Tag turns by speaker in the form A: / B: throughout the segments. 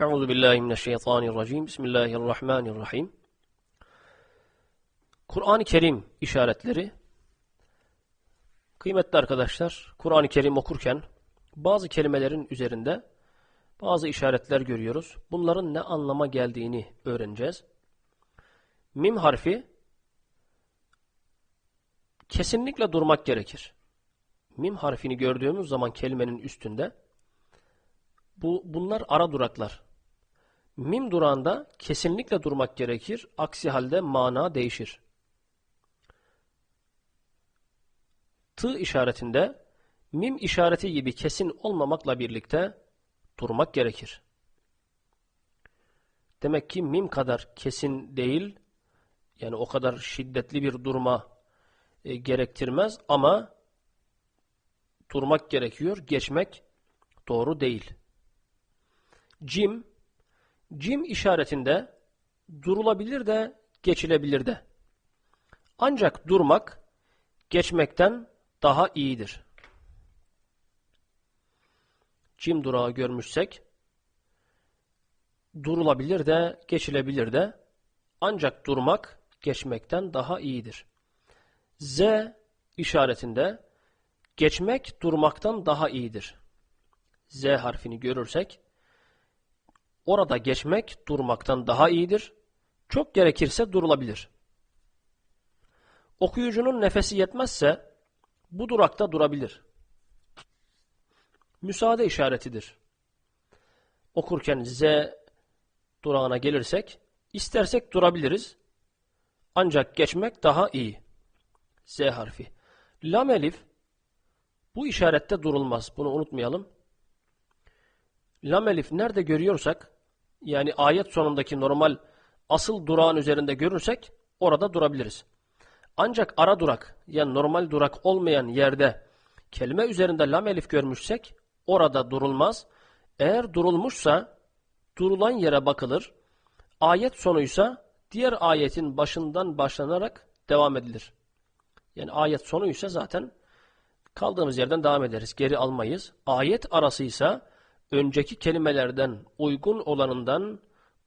A: Euzu billahi mineşşeytanirracim. Bismillahirrahmanirrahim. Kur'an-ı Kerim işaretleri. Kıymetli arkadaşlar, Kur'an-ı Kerim okurken bazı kelimelerin üzerinde bazı işaretler görüyoruz. Bunların ne anlama geldiğini öğreneceğiz. Mim harfi kesinlikle durmak gerekir. Mim harfini gördüğümüz zaman kelimenin üstünde bu bunlar ara duraklar. Mim durağında kesinlikle durmak gerekir. Aksi halde mana değişir. Tı işaretinde mim işareti gibi kesin olmamakla birlikte durmak gerekir. Demek ki mim kadar kesin değil, yani o kadar şiddetli bir durma e, gerektirmez ama durmak gerekiyor, geçmek doğru değil. Cim, cim işaretinde durulabilir de geçilebilir de. Ancak durmak geçmekten daha iyidir. Cim durağı görmüşsek durulabilir de geçilebilir de ancak durmak geçmekten daha iyidir. Z işaretinde geçmek durmaktan daha iyidir. Z harfini görürsek Orada geçmek durmaktan daha iyidir. Çok gerekirse durulabilir. Okuyucunun nefesi yetmezse bu durakta durabilir. Müsaade işaretidir. Okurken Z durağına gelirsek istersek durabiliriz. Ancak geçmek daha iyi. Z harfi. Lam elif bu işarette durulmaz. Bunu unutmayalım. Lam elif nerede görüyorsak yani ayet sonundaki normal asıl durağın üzerinde görürsek orada durabiliriz. Ancak ara durak yani normal durak olmayan yerde kelime üzerinde lam elif görmüşsek orada durulmaz. Eğer durulmuşsa durulan yere bakılır. Ayet sonuysa diğer ayetin başından başlanarak devam edilir. Yani ayet sonuysa zaten kaldığımız yerden devam ederiz. Geri almayız. Ayet arasıysa önceki kelimelerden uygun olanından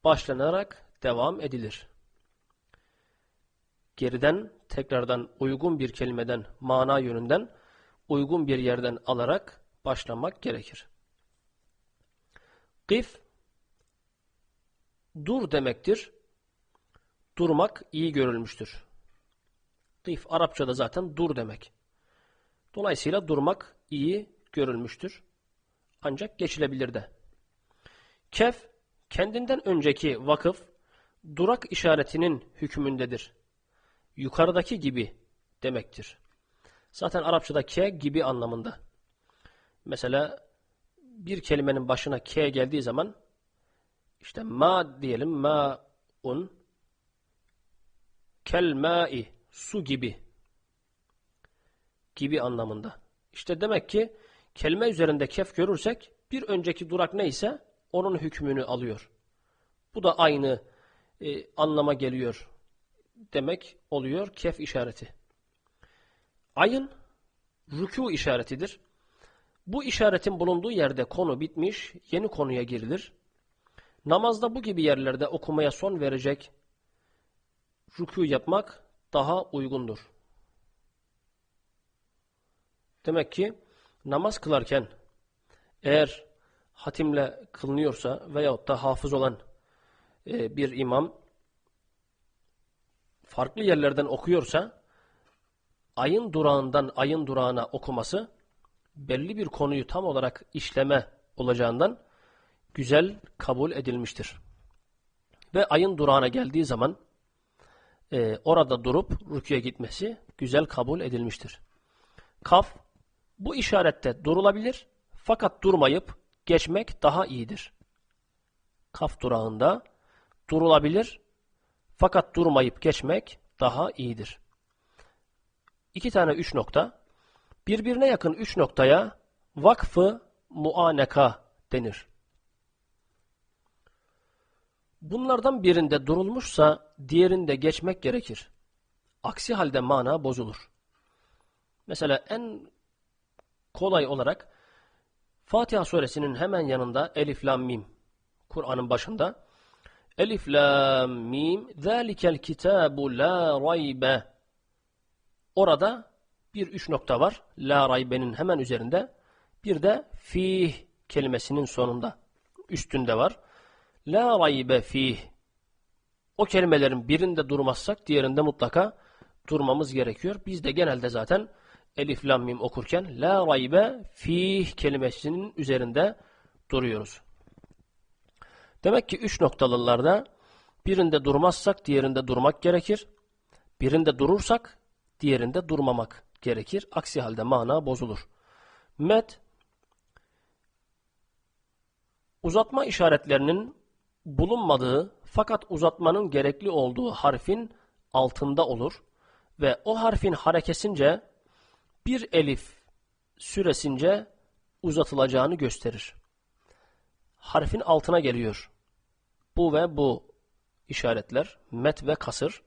A: başlanarak devam edilir. Geriden tekrardan uygun bir kelimeden mana yönünden uygun bir yerden alarak başlamak gerekir. Kif dur demektir. Durmak iyi görülmüştür. Kif Arapçada zaten dur demek. Dolayısıyla durmak iyi görülmüştür ancak geçilebilir de. Kef, kendinden önceki vakıf, durak işaretinin hükmündedir. Yukarıdaki gibi demektir. Zaten Arapçada ke gibi anlamında. Mesela bir kelimenin başına ke geldiği zaman işte ma diyelim ma un kel mai su gibi gibi anlamında. İşte demek ki kelime üzerinde kef görürsek bir önceki durak neyse onun hükmünü alıyor. Bu da aynı e, anlama geliyor demek oluyor kef işareti. Ayın rükû işaretidir. Bu işaretin bulunduğu yerde konu bitmiş, yeni konuya girilir. Namazda bu gibi yerlerde okumaya son verecek rükû yapmak daha uygundur. Demek ki namaz kılarken eğer hatimle kılınıyorsa veyahut da hafız olan e, bir imam farklı yerlerden okuyorsa ayın durağından ayın durağına okuması belli bir konuyu tam olarak işleme olacağından güzel kabul edilmiştir. Ve ayın durağına geldiği zaman e, orada durup rüküye gitmesi güzel kabul edilmiştir. Kaf bu işarette durulabilir fakat durmayıp geçmek daha iyidir. Kaf durağında durulabilir fakat durmayıp geçmek daha iyidir. İki tane üç nokta. Birbirine yakın üç noktaya vakfı muaneka denir. Bunlardan birinde durulmuşsa diğerinde geçmek gerekir. Aksi halde mana bozulur. Mesela en kolay olarak Fatiha suresinin hemen yanında Elif Lam Mim Kur'an'ın başında. Elif, lam, mim, zâlikel kitâbu la raybe. Orada bir üç nokta var. La raybenin hemen üzerinde. Bir de fih kelimesinin sonunda. Üstünde var. La raybe fih. O kelimelerin birinde durmazsak diğerinde mutlaka durmamız gerekiyor. Biz de genelde zaten elif lam mim okurken la raybe fih kelimesinin üzerinde duruyoruz. Demek ki üç noktalılarda birinde durmazsak diğerinde durmak gerekir. Birinde durursak diğerinde durmamak gerekir. Aksi halde mana bozulur. Met uzatma işaretlerinin bulunmadığı fakat uzatmanın gerekli olduğu harfin altında olur ve o harfin harekesince bir elif süresince uzatılacağını gösterir. Harfin altına geliyor. Bu ve bu işaretler met ve kasır.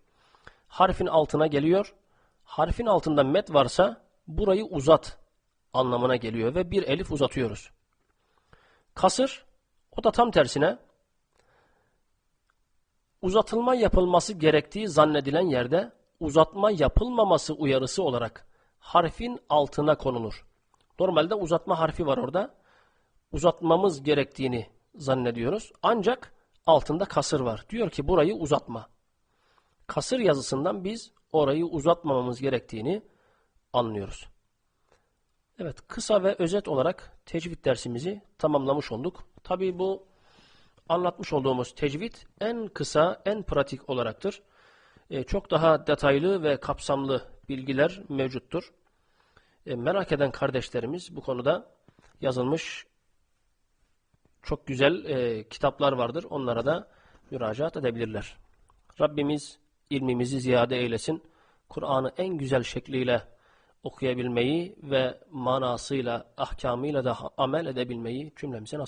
A: Harfin altına geliyor. Harfin altında met varsa burayı uzat anlamına geliyor ve bir elif uzatıyoruz. Kasır o da tam tersine uzatılma yapılması gerektiği zannedilen yerde uzatma yapılmaması uyarısı olarak harfin altına konulur. Normalde uzatma harfi var orada. Uzatmamız gerektiğini zannediyoruz. Ancak altında kasır var. Diyor ki burayı uzatma. Kasır yazısından biz orayı uzatmamamız gerektiğini anlıyoruz. Evet kısa ve özet olarak tecvid dersimizi tamamlamış olduk. Tabii bu anlatmış olduğumuz tecvid en kısa, en pratik olaraktır. E, çok daha detaylı ve kapsamlı bilgiler mevcuttur. E, merak eden kardeşlerimiz bu konuda yazılmış çok güzel e, kitaplar vardır. Onlara da müracaat edebilirler. Rabbimiz ilmimizi ziyade eylesin. Kur'an'ı en güzel şekliyle okuyabilmeyi ve manasıyla, ahkamıyla da amel edebilmeyi cümlemize nasip